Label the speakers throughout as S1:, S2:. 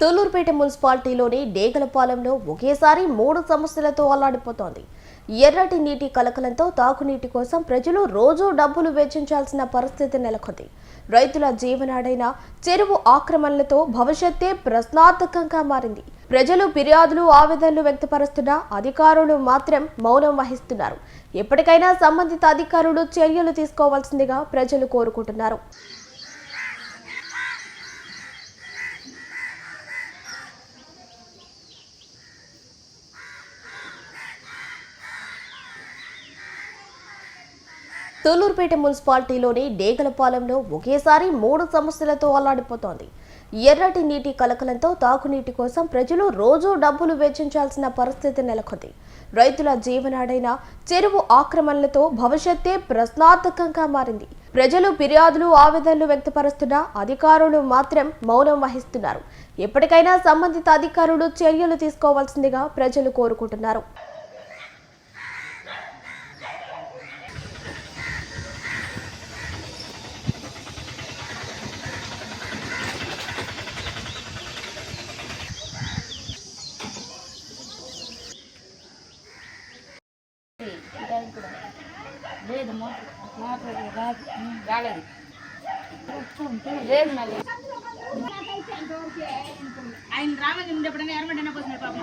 S1: తూలూరుపేట మున్సిపాలిటీలోని డేగలపాలెంలో ఒకేసారి మూడు సమస్యలతో అల్లాడిపోతోంది. ఎర్రటి నీటి కలకలంతో తాగునీటి కోసం ప్రజలు రోజూ డబ్బులు వెచ్చించాల్సిన పరిస్థితి నెలకొంది. రైతుల జీవనాడైన చెరువు ఆక్రమణలతో భవిష్యత్తే ప్రశ్నార్థకంగా మారింది. ప్రజలు ఫిర్యాదులు ఆవేదనలు వ్యక్తపరుస్తున్నా అధికారులు మాత్రం మౌనం వహిస్తున్నారు. ఎప్పటికైనా సంబంధిత అధికారులు చర్యలు తీసుకోవాల్సిందిగా ప్రజలు కోరుకుంటున్నారు. తూలూరుపేట మున్సిపాలిటీలోని డేగలపాలెంలో ఒకేసారి మూడు సమస్యలతో అల్లాడిపోతోంది. ఎర్రటి నీటి కలకలంతో తాగునీటి కోసం ప్రజలు రోజూ డబ్బులు వెచ్చించాల్సిన పరిస్థితి నెలకొంది. రైతుల జీవనాడైన చెరువు ఆక్రమణలతో భవిష్యత్తే ప్రశ్నార్థకంగా మారింది. ప్రజలు ఫిర్యాదులు ఆవేదనలు వ్యక్తపరుస్తున్నా అధికారులు మాత్రం మౌనం వహిస్తున్నారు. ఎప్పటికైనా సంబంధిత అధికారులు చర్యలు తీసుకోవాల్సిందిగా ప్రజలు కోరుకుంటున్నారు.
S2: లేదు మోటార్ రాదు రాలేదు లేదు మళ్ళీ. ఆయన రాలేదు ముందు ఎప్పుడైనా ఎరమంటే పోతున్నాడు పాపం.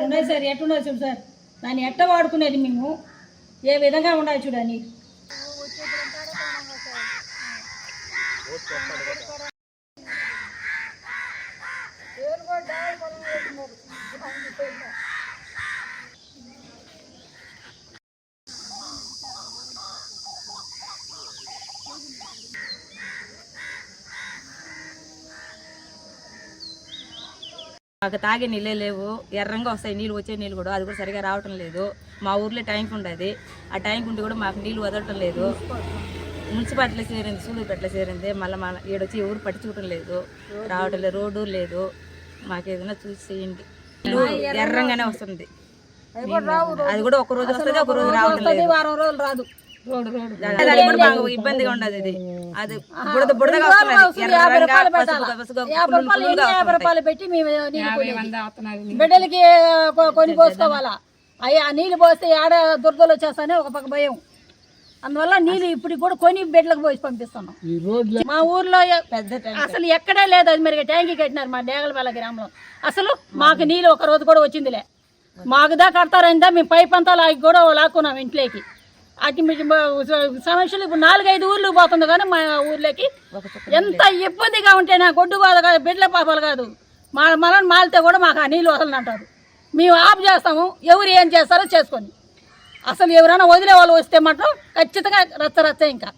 S3: ఉన్నాయి సార్ ఎట్టున్నాయి చూడు సార్. దాన్ని ఎట్ట వాడుకునేది మేము? ఏ విధంగా ఉండాలి చూడని
S2: మాకు తాగే నీళ్ళే లేవు. ఎర్రంగా వస్తాయి నీళ్ళు వచ్చే నీళ్ళు కూడా. అది కూడా సరిగా రావటం లేదు. మా ఊర్లో ట్యాంక్ ఉండేది. ఆ ట్యాంక్ ఉంటే కూడా మాకు నీళ్ళు వదలటం లేదు. మున్సిపాలిటీలో చేరింది సూళ్ళూరుపేటలో చేరింది. మళ్ళీ మన ఈడొచ్చి ఎవరు పట్టించుకోవటం లేదు. రావటం లేదు రోడ్డు లేదు. మాకు ఏదైనా చూసి చేయండి. ఎర్రంగానే వస్తుంది. అది కూడా ఒక రోజు వస్తుంది ఒక రోజు రావటం లేదు. ఇబ్బందిగా ఉండదు ఇది అది బుడద బుడదగా
S3: యాభై రూపాయలు పెట్టి మేము. బిడ్డలకి కొని పోసుకోవాలా అయ్యి ఆ నీళ్ళు పోస్తే ఆడ దురదలు వచ్చేస్తానే ఒక పక్క భయం అందువల్ల నీళ్ళు ఇప్పుడు కూడా కొని బిడ్డలకు పోసి పంపిస్తున్నాం మా ఊర్లో అసలు ఎక్కడే లేదు అది మరి ట్యాంకీ కట్టినారు మా డేగలపల్లి గ్రామంలో అసలు మాకు నీళ్ళు ఒక రోజు కూడా వచ్చిందిలే మాకు దా కడతారైందా మేము పైప్ అంతా లాగి కూడా లాక్కున్నాం ఇంట్లోకి అటు మీ- సమస్యలు ఇప్పుడు నాలుగైదు ఊర్లు పోతుంది కానీ మా ఊర్లోకి ఎంత ఇబ్బందిగా ఉంటే నా గొడ్డు కాదు కాదు బిడ్డల పాపాలు కాదు. మా మనం మాలితే కూడా మాకు ఆ నీళ్ళు వదలనంటారు మేము ఆఫ్ చేస్తాము ఎవరు ఏం చేస్తారో చేసుకొని. అసలు ఎవరైనా వదిలే వాళ్ళు వస్తే మాత్రం ఖచ్చితంగా రచ్చ రచ్చ ఇంకా.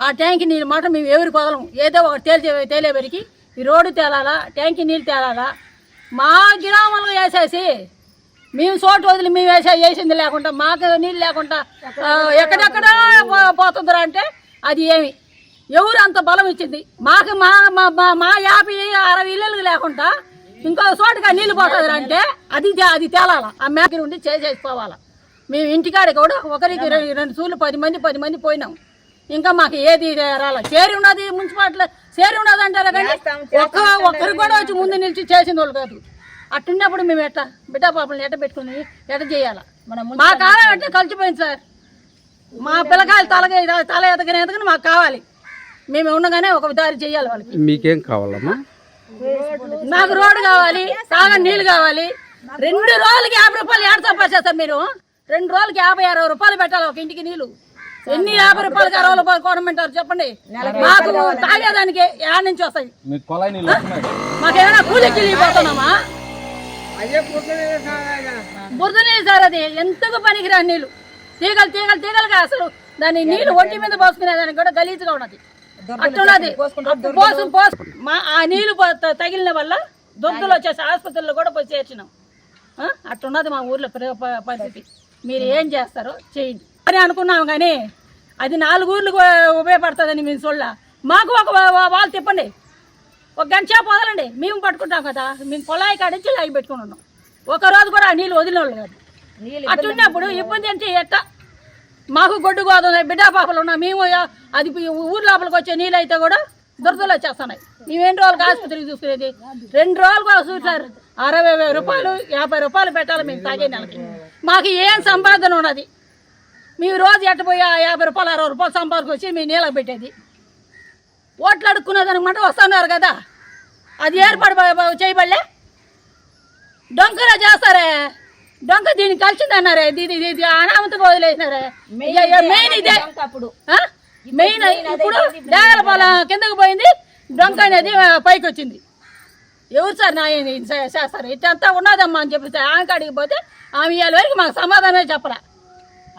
S3: ఆ ట్యాంక్ నీళ్ళు మాత్రం మేము ఎవరికి వదలము. ఏదో ఒకటి తేల్చే తేలేవరికి ఈ రోడ్డు తేలాలా ట్యాంక్ నీళ్ళు తేలాలా. మా గ్రామంలో వేసేసి మేము చోటు వదిలి మేము వేసే వేసింది లేకుండా మాకు నీళ్ళు లేకుండా ఎక్కడెక్కడ పో- పోతుందిరా అంటే అది ఏమి? ఎవరు అంత బలం ఇచ్చింది? మాకు మా మా- యాభై అరవై ఇళ్ళకి లేకుండా ఇంకో చోటుగా నీళ్ళు పోతుంది అంటే అది అది తేలాల? ఆ మేక ఉండి చేసేసుకోవాలా? మేము ఇంటికాడ కూడా ఒకరికి రెండు సూళ్ళు పది మంది పది మంది పోయినాం. ఇంకా మాకు ఏది రాల? చేరి ఉన్నది మున్సిపాలిటీ చేరి ఉన్నది అంటారా కానీ ఒక్క ఒక్కరు కూడా వచ్చి ముందు నిలిచి చేసిన వాళ్ళు కాదు. అట్టున్నప్పుడు మేము ఎట్ట బిడ్డ పాపలను ఎట్ట పెట్టుకుని ఎట్ట చేయాలా? మా కాలం ఎట్ట కలిసిపోయింది సార్. మా పిల్లకాయలు తలగా తల ఎదగని ఎదగని మాకు కావాలి. మేము ఉండగానే ఒక దారి చేయాలి వాళ్ళకి.
S4: మీకేం కావాలమ్మా?
S3: నాకు రోడ్డు కావాలి తాగని నీళ్ళు కావాలి. రెండు రోజులకి యాభై రూపాయలు ఏడు సంపాదిస్తారు మీరు? రెండు రోజులకి యాభై అరవై రూపాయలు పెట్టాలి ఒక ఇంటికి నీళ్ళు. ఎన్ని యాభై రూపాయలకి అరవై రూపాయలు కొనమంటారు చెప్పండి? మాకు తాగేదానికి ఏడు నుంచి వస్తాయి. మాకేమైనా కూలికి వెళ్ళిపోతున్నామా బురద నీళ్ళు సార్ అది. ఎంతకు పనికిరాని నీళ్ళు. తీగలు తీగలు తీగలుగా అసలు. దాని నీళ్ళు ఒంటి మీద పోసుకునే దానికి కూడా గలీజ్గా ఉన్నది. అట్టున్నది పోసు పోసు. మా ఆ త- తగిలిన వల్ల దొద్దులు వచ్చేసి ఆసుపత్రుల్లో కూడా పోయి చేర్చినాం? అట్టున్నది మా ఊర్లో పరిస్థితి. మీరు ఏం చేస్తారో చేయండి. అని అనుకున్నాం కానీ అది నాలుగు ఊర్లకు ఉపయోగపడుతుందని మేము చూడాల. మాకు ఒక వా- వాళ్ళు తిప్పండి ఒక గంట సేపు వదలండి మేము పట్టుకుంటాం కదా మేము పొలాయి కాడించి లాగి పెట్టుకుని ఉన్నాం. ఒక రోజు కూడా ఆ నీళ్ళు వదిలిన వాళ్ళు కాదు. అట్టున్నప్పుడు ఇబ్బంది అంటే ఎట్ట మాకు గొడ్డు గోదాం బిడ్డ పాపలు ఉన్నా మేము అది ఊరు లోపలికి వచ్చే నీళ్ళు అయితే కూడా దురదలు వచ్చేస్తున్నాయి. మేము ఎన్ని రోజులకు ఆసుపత్రికి చూసుకునేది? రెండు రోజులు చూసారు అరవై వేల రూపాయలు యాభై రూపాయలు పెట్టాలి మేము తాగే నెలకి. మాకు ఏం సంపాదన ఉన్నది మేము రోజు ఎట్టపోయి ఆ యాభై రూపాయలు అరవై రూపాయలు సంపాదనకు వచ్చి మేము నీళ్ళకి పెట్టేది? ఓట్లు అడుక్కునేదానికి మాట వస్తున్నారు కదా. అది ఏర్పాటు చేయబడలే? డొంకలా చేస్తారే? డొంక దీన్ని కలిసిందన్నారే? ఇది ఇది అనామతగా వదిలేసినారే? మెయిన్ ఇదే
S2: అప్పుడు?
S3: మెయిన్ ఇప్పుడు డేగల పొలం కిందకి పోయింది. డొంక అనేది పైకి వచ్చింది. ఎవరు సార్ నా చేస్తారు? ఇట్టంతా ఉన్నదమ్మా అని చెప్పి ఆమె కాడికి పోతే ఆమె ఇవాళ వరకు మాకు సమాధానమే చెప్పరా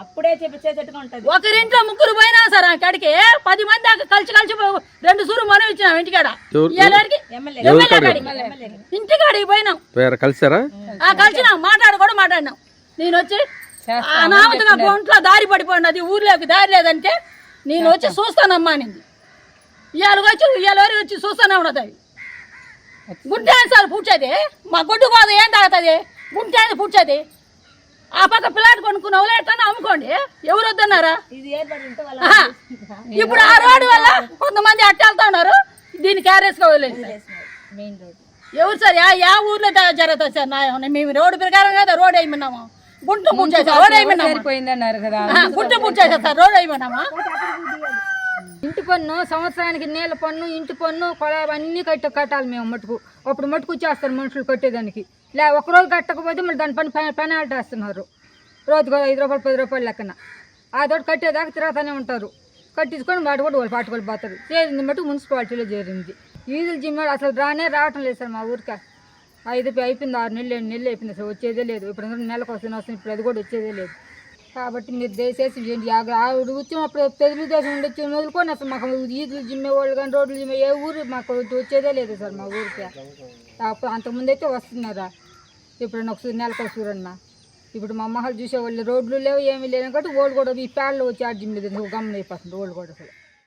S2: అప్పుడే చెప్పిచ్చేటట్టుగా ఉంటది.
S3: ఒకరింట్లో ముగ్గురు పోయినా సార్ ఆ కాడికి పది మంది దాకా కలిసి కలిసి రెండు సూరు మనం ఇచ్చినాం ఇంటికాడ. ఇంటికాడికి పోయినాం.
S4: వేరే కలిసారా?
S3: ఆ కలిసినాం మాట్లాడు కూడా మాట్లాడినాం. నేను వచ్చి అనామతంగా ఒంట్లో దారి పడిపోయినది ఊర్లోకి దారి లేదంటే నేను వచ్చి చూస్తానమ్మా అనింది ఇవాళ వచ్చి ఇవాళ వరకు వచ్చి చూస్తూనే ఉన్నది అది. గుంటె సార్ పూడ్చేది? మా గొడ్డు కోద ఏం తాగుతుంది? గుంటె పూడ్చేది? ఆ పక్క పిల్లాడు కొనుక్కున్న ఎట్లా అమ్ముకోండి. ఎవరు వద్దన్నారా?
S2: వాళ్ళ.
S3: ఇప్పుడు ఆ రోడ్డు వల్ల కొంతమంది అట్టెళ్తా ఉన్నారు. దీన్ని
S2: రోడ్
S3: ఎవరు సార్? యా యా ఊర్లో జరుగుతుంది సార్? నా మేము రోడ్డు ప్రకారం కదా రోడ్ వేయమన్నాము. గుంట పూడ్చేసా రోడ్ వేయమన్నాము.
S5: పోయిందన్నారు కదా
S3: ఆహా, గుంట పూడ్చేసా సార్ రోడ్ వేయమన్నామా?
S5: ఇంటి పన్ను సంవత్సరానికి నీళ్ళ పన్ను ఇంటి పన్ను కొలాబ్ అన్ని కట్ట కట్టాలి మేము మటుకు అప్పుడు మటుకు చేస్తారు మనుషులు కట్టేదానికి. లే ఒక రోజు కట్టకపోతే మళ్ళీ దాని పని పెనాల్టీ వేస్తున్నారు. రోజుకు ఐదు రూపాయలు పది రూపాయలు లెక్కన. ఆ తోటి కట్టేదాకా తిరుగుతూనే ఉంటారు. కట్టించుకొని వాటి కూడా వాళ్ళు పాటుకొని పోతారు. చేరింది మటుకు మున్సిపాలిటీలో చేరింది. వీధులు జిమ్మాడు అసలు రానే రావటం లేదు సార్ మా ఊరికి. ఐదు అయిపోయింది ఆరు నెలలు ఏడు నెలలు అయిపోయింది అసలు వచ్చేదే లేదు. ఇప్పుడు నెలకు వస్తుంది వస్తుంది ఇప్పుడు అది కూడా వచ్చేదే లేదు. కాబట్టి మీరు దయచేసి చేయండి. ఆవిడ వచ్చినప్పుడు తెలుగుదేశం నుండి వచ్చి మొదలుకొని అసలు మాకు ఈదులు జిమ్మె వాళ్ళు కానీ రోడ్లు జిమ్మే ఏ ఊరు మాకు వచ్చేదే లేదు సార్ మా ఊరికి. అప్పుడు అంతకుముందు అయితే వస్తున్నారా? ఇప్పుడు ఒకసారి నెలకు చూడన్నా ఇప్పుడు మా అమ్మహాలు చూసేవాళ్ళు రోడ్లు లేవు ఏమీ లేవు. కాబట్టి ఓళ్ళు కూడా ఈ ప్యాడ్లు వచ్చి ఆ జిమ్ లేదు. గమనం అయిపోతుంది ఓళ్ళు కూడా అసలు.